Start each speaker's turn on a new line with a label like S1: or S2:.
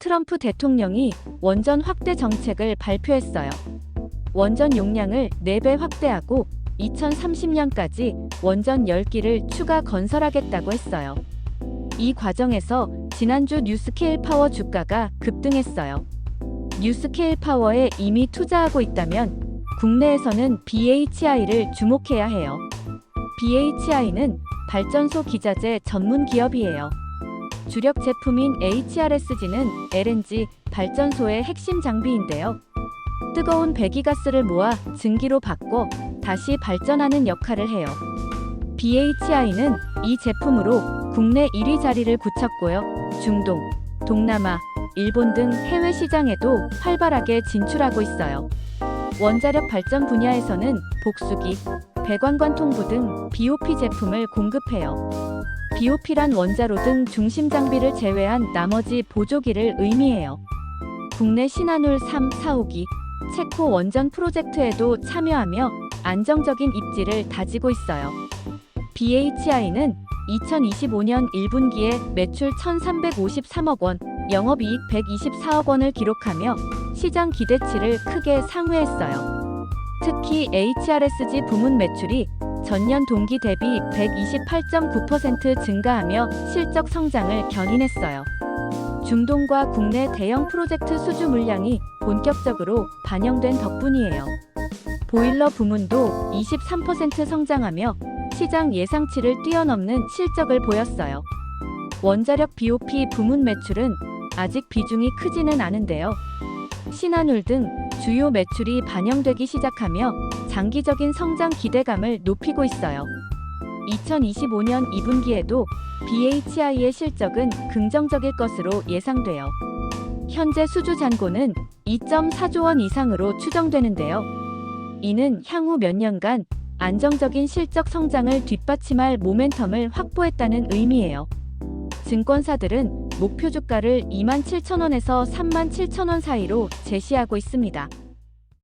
S1: 트럼프 대통령이 원전 확대 정책을 발표했어요. 원전 용량을 4배 확대하고 2030년까지 원전 10기를 추가 건설하겠다고 했어요. 이 과정에서 지난주 뉴스케일 파워 주가가 급등했어요. 뉴스케일 파워에 이미 투자하고 있다면 국내에서는 BHI를 주목해야 해요. BHI는 발전소 기자재 전문 기업이에요. 주력 제품인 HRSG는 LNG 발전소의 핵심 장비인데요. 뜨거운 배기가스를 모아 증기로 바꿔 다시 발전하는 역할을 해요. BHI는 이 제품으로 국내 1위 자리를 굳혔고요. 중동, 동남아, 일본 등 해외 시장에도 활발하게 진출하고 있어요. 원자력 발전 분야에서는 복수기, 배관관 통부 등 BOP 제품을 공급해요. BOP란 원자로 등 중심 장비를 제외한 나머지 보조기를 의미해요. 국내 신한울 3, 4호기, 체코 원전 프로젝트에도 참여하며 안정적인 입지를 다지고 있어요. BHI는 2025년 1분기에 매출 1,353억 원, 영업이익 124억 원을 기록하며 시장 기대치를 크게 상회했어요. 특히 HRSG 부문 매출이 전년 동기 대비 128.9% 증가하며 실적 성장을 견인했어요. 중동과 국내 대형 프로젝트 수주 물량이 본격적으로 반영된 덕분이에요. 보일러 부문도 23% 성장하며 시장 예상치를 뛰어넘는 실적을 보였어요. 원자력 BOP 부문 매출은 아직 비중이 크지는 않은데요. 신한울 등 주요 매출이 반영되기 시작하며 장기적인 성장 기대감을 높이고 있어요. 2025년 2분기에도 BHI의 실적은 긍정적일 것으로 예상돼요. 현재 수주 잔고는 2.4조 원 이상으로 추정되는데요. 이는 향후 몇 년간 안정적인 실적 성장을 뒷받침할 모멘텀을 확보했다는 의미예요. 증권사들은 목표 주가를 27,000원에서 37,000원 사이로 제시하고 있습니다.